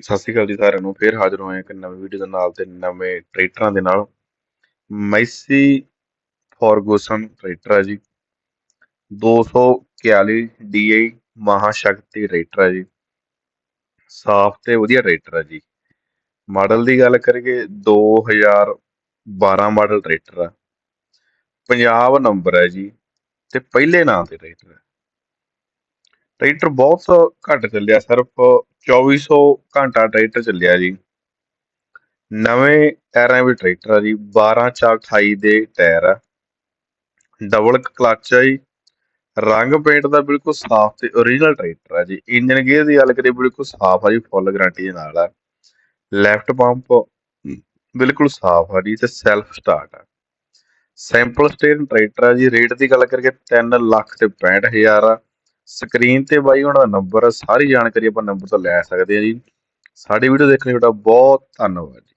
ਸਤਿ ਸ਼੍ਰੀ ਅਕਾਲ ਜੀ ਸਾਰਿਆਂ ਨੂੰ, ਫੇਰ ਹਾਜ਼ਰ ਹੋਏ ਹਾਂ ਇੱਕ ਨਵੀਂ ਵੀਡੀਓ ਦੇ ਨਾਲ ਤੇ ਨਵੇਂ ਟਰੈਕਟਰਾਂ ਦੇ ਨਾਲ। ਮੈਸੀ ਫੋਰਗੂਸਨ ਟਰੈਕਟਰ ਹੈ ਜੀ। 241 DI ਮਹਾਸ਼ਕਤੀ ਟਰੈਕਟਰ ਹੈ ਜੀ। ਸਾਫ਼ ਤੇ ਵਧੀਆ ਟਰੈਕਟਰ ਹੈ ਜੀ। ਮਾਡਲ ਦੀ ਗੱਲ ਕਰੀਏ 2012 ਮਾਡਲ ਟਰੈਕਟਰ ਆ। ਪੰਜਾਬ ਨੰਬਰ ਹੈ ਜੀ, ਤੇ ਪਹਿਲੇ ਨਾਂ ਤੇ ਟਰੈਕਟਰ ਹੈ ਟਰੈਕਟਰ ਬਹੁਤ ਘੱਟ ਚੱਲਿਆ, ਸਿਰਫ 2400 ਘੰਟਾ ਟਰੈਕਟਰ ਚੱਲਿਆ ਜੀ। ਨਵੇਂ ਟਾਇਰਾਂ ਵੀ ਟਰੈਕਟਰ ਆ ਜੀ 12 4 28 ਦੇ ਟਾਇਰ ਆ। ਡਬਲ ਕਲਚ ਆ ਜੀ। ਰੰਗ ਪੇਂਟ ਦਾ ਬਿਲਕੁਲ ਸਾਫ਼ ਤੇ ਓਰੀਜਨਲ ਟਰੈਕਟਰ ਆ ਜੀ। ਇੰਜਨ ਗੇਅਰ ਦੀ ਗੱਲ ਕਰੀਏ, ਬਿਲਕੁਲ ਸਾਫ਼ ਆ ਜੀ ਫੁੱਲ ਗਾਰੰਟੀ ਦੇ ਨਾਲ ਆ। ਲੈਫਟ ਪੰਪ ਬਿਲਕੁਲ ਸਾਫ਼ ਆ ਜੀ ਤੇ ਸੈਲਫ ਸਟਾਰਟ ਆ। ਸੈਂਪਲ ਸਟੇਰਨ ਟਰੈਕਟਰ ਆ ਜੀ। ਰੇਟ ਦੀ ਗੱਲ ਕਰਕੇ 3 ਲੱਖ ਤੇ 65000 ਆ। ਸਕਰੀਨ ਤੇ ਬਾਈ ਉਹਨਾਂ ਦਾ ਨੰਬਰ ਸਾਰੀ ਜਾਣਕਾਰੀ ਆਪਾਂ ਨੰਬਰ ਤੋਂ ਲੈ ਸਕਦੇ ਆ ਜੀ। ਸਾਡੀ ਵੀਡੀਓ ਦੇਖਣ ਲਈ ਤੁਹਾਡਾ ਬਹੁਤ ਧੰਨਵਾਦ ਜੀ।